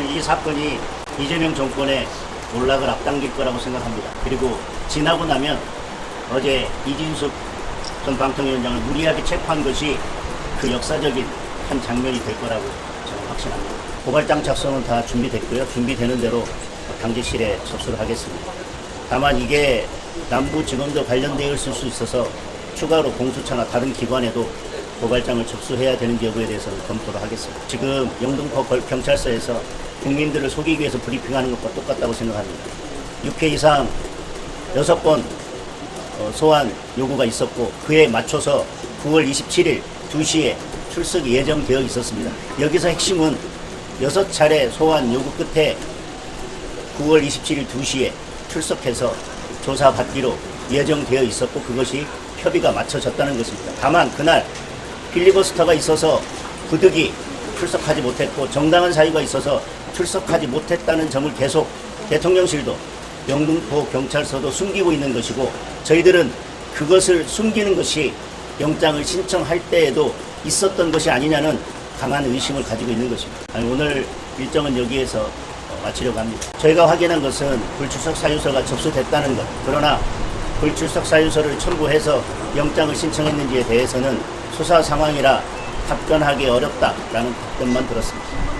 저는 이 사건이 이재명 정권의 몰락을 앞당길 거라고 생각합니다. 그리고 지나고 나면 어제 이진숙 전 방통위원장을 무리하게 체포한 것이 그 역사적인 한 장면이 될 거라고 저는 확신합니다. 고발장 작성은 다 준비됐고요. 준비되는 대로 당직실에 접수를 하겠습니다. 다만 이게 남부 지검도 관련되어 있을 수 있어서 추가로 공수처나 다른 기관에도 고발장을 접수해야 되는지 여부에 대해서는 검토를 하겠습니다. 지금 영등포 걸- 경찰서에서 국민들을 속이기 위해서 브리핑하는 것과 똑같다고 생각합니다. 6회 이상 6번 어, 소환 요구가 있었고 그에 맞춰서 9월 27일 2시에 출석이 예정되어 있었습니다. 여기서 핵심은 6차례 소환 요구 끝에 9월 27일 2시에 출석해서 조사받기로 예정되어 있었고 그것이 협의가 맞춰졌다는 것입니다. 다만 그날 필리버스터가 있어서 부득이 출석하지 못했고 정당한 사유가 있어서 출석하지 못했다는 점을 계속 대통령실도 영등포 경찰서도 숨기고 있는 것이고 저희들은 그것을 숨기는 것이 영장을 신청할 때에도 있었던 것이 아니냐는 강한 의심을 가지고 있는 것입니다. 오늘 일정은 여기에서 어, 마치려고 합니다. 저희가 확인한 것은 불출석 사유서가 접수됐다는 것. 그러나 불출석 사유서를 첨부해서 영장을 신청했는지에 대해서는 수사 상황이라 답변하기 어렵다라는 답변만 들었습니다.